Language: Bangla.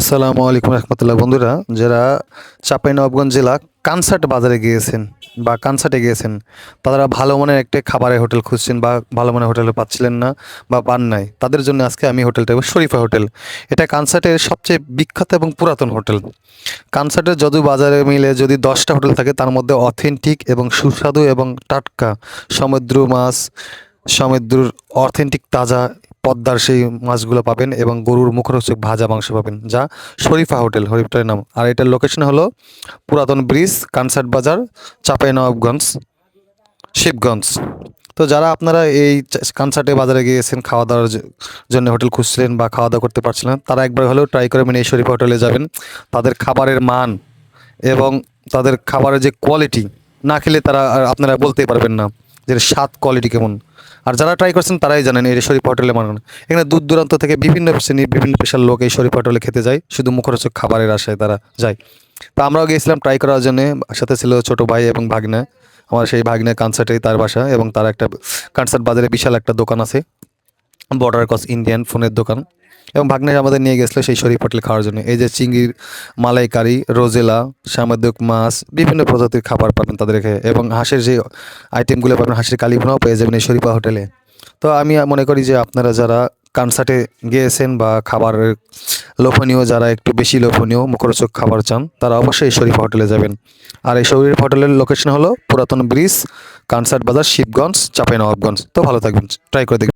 আসসালামু আলাইকুম রহমতুল্লাহ। বন্ধুরা, যারা চাঁপাইনবাবগঞ্জ জেলা কানসার্ট বাজারে গিয়েছেন বা কানসার্টে গিয়েছেন, তারা ভালো মানের একটা খাবারের হোটেল খুঁজছেন বা ভালো মানের হোটেল পাচ্ছিলেন না বা পান নাই, তাদের জন্য আজকে আমি হোটেলটা শরীফা হোটেল। এটা কানসার্টের সবচেয়ে বিখ্যাত এবং পুরাতন হোটেল। কানসার্টের যদু বাজারে মিলে যদি দশটা হোটেল থাকে, তার মধ্যে অথেন্টিক এবং সুস্বাদু এবং টাটকা, সমুদ্র মাছ, সমুদ্রর অথেন্টিক তাজা পদ্মার সেই মাছগুলো পাবেন এবং গরুর মুখরোচক ভাজা মাংস পাবেন, যা শরীফা হোটেল হোটেলের নাম। আর এটার লোকেশন হলো পুরাতন ব্রিজ কানসার্ট বাজার, চাঁপাইনবাবগঞ্জ, শিবগঞ্জ। তো যারা আপনারা এই কানসার্টে বাজারে গিয়েছেন খাওয়া দাওয়ার জন্য হোটেল খুঁজছিলেন বা খাওয়া দাওয়া করতে পারছিলেন তারা একবার হলেও ট্রাই করে করবেন এই শরীফা হোটেলে যাবেন। তাদের খাবারের মান এবং তাদের খাবারের যে কোয়ালিটি না খেলে তারা আপনারা বলতেই পারবেন না। যে স্বাদ কোয়ালিটি কেমন? আর যারা ট্রাই করছেন তারাই জানেন এই শরীফ হোটেলে মানুষ এখানে দূর দূরান্ত থেকে বিভিন্ন শ্রেণির, বিভিন্ন পেশার লোক এই শরীফ হোটেলে খেতে যায়, শুধু মুখরোচক খাবারের আশায় তারা যায়। তো আমরাও গিয়েছিলাম ট্রাই করার জন্য, সাথে ছিল ছোট ভাই এবং ভাগ্নে। আমার সেই ভাগ্নে কনসার্টেই তার বাসা এবং তার একটা কনসার্ট বাজারে বিশাল একটা দোকান আছে। বর্ডার ক্রস ইন্ডিয়ান ফোনের দোকান। এবং ভাগ্নে আমাদের নিয়ে গেছিল সেই শরীফ হোটেল খাওয়ার জন্য। এই যে চিংড়ির মালাইকারি, রোজেলা সামুদ্রিক মাছ, বিভিন্ন প্রজাতির খাবার পাবেন তাদের এবং হাঁসের যে আইটেমগুলো পাবেন, হাঁসের কালী ভুনাও পেয়ে যাবেন এই শরীফা হোটেলে। তো আমি মনে করি যে আপনারা যারা কনসার্টে গিয়েছেন বা খাবারের লোভনীয়, যারা একটু বেশি লোভনীয়, মুখরোচক খাবার চান, তারা অবশ্যই শরীফা হোটেলে যাবেন। আর এই শরীফ হোটেলের লোকেশন হলো পুরাতন ব্রিজ কানসার্ট বাজার, শিবগঞ্জ, চাঁপাইনবাবগঞ্জ। তো ভালো থাকবেন ট্রাই করে দেখবেন।